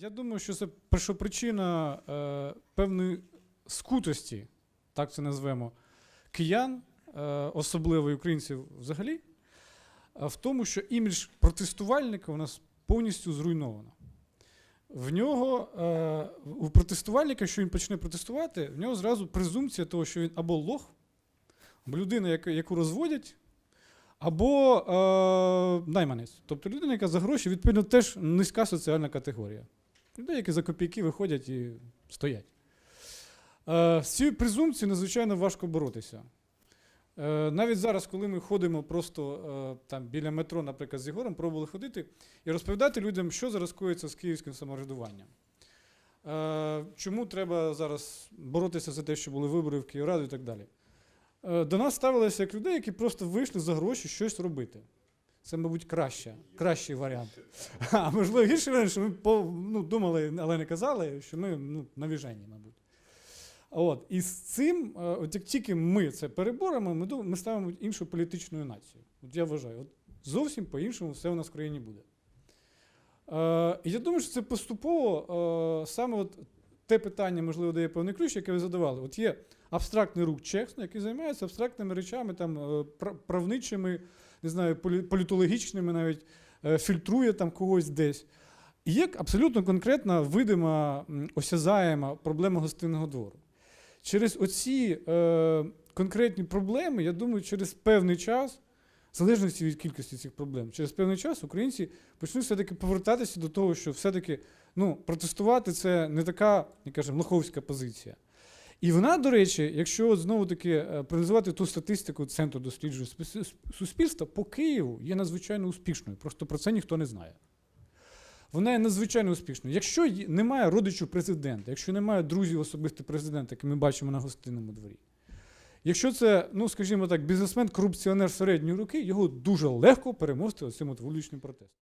Я думаю, що це першопричина е, певної скутості, так це назвемо, киян, е, особливо українців взагалі, е, в тому, що імідж протестувальника у нас повністю зруйновано. В нього, е, у протестувальника, що він почне протестувати, в нього зразу презумпція того, що він або лох, або людина, яка, яку розводять, або е, найманець. Тобто людина, яка за гроші, відповідно, теж низька соціальна категорія. Людей, які за копійки виходять і стоять. Е, з цією презумпцією надзвичайно важко боротися. Е, навіть зараз, коли ми ходимо просто е, там біля метро, наприклад, з Єгором, пробували ходити і розповідати людям, що зараз коїться з київським самоврядуванням. Чому треба зараз боротися за те, що були вибори в Київраду і так далі. До нас ставилися як людей, які просто вийшли за гроші щось робити. Це, мабуть, краще, кращий варіант. А можливо, гірший варіант, що ми ну, думали, але не казали, що ми ну, навіжені, мабуть. От. І з цим, е, от як тільки ми це переборемо, ми, ми ставимо іншу політичну націю. От я вважаю, от зовсім по-іншому все у нас в країні буде. Е, я думаю, що це поступово е, саме от те питання, можливо, дає певний ключ, яке ви задавали. От є абстрактний рух чесно, який займається абстрактними речами, там, е, правничими, не знаю, політологічними навіть, е, фільтрує там когось десь. І є абсолютно конкретна, видима, осязаєма проблема гостинного двору. Через оці е, конкретні проблеми, я думаю, через певний час, залежності від кількості цих проблем, через певний час українці почнуть все-таки повертатися до того, що все-таки ну, протестувати це не така, як кажемо, лоховська позиція. І вона, до речі, якщо знову-таки е, проаналізувати ту статистику Центру досліджень суспільства, по Києву є надзвичайно успішною. Просто про це ніхто не знає. Вона є надзвичайно успішною. Якщо немає родичів президента, якщо немає друзів особисто президента, які ми бачимо на гостинному дворі, якщо це, ну скажімо так, бізнесмен-корупціонер середньої руки, його дуже легко переможці оцим от вуличним протестом.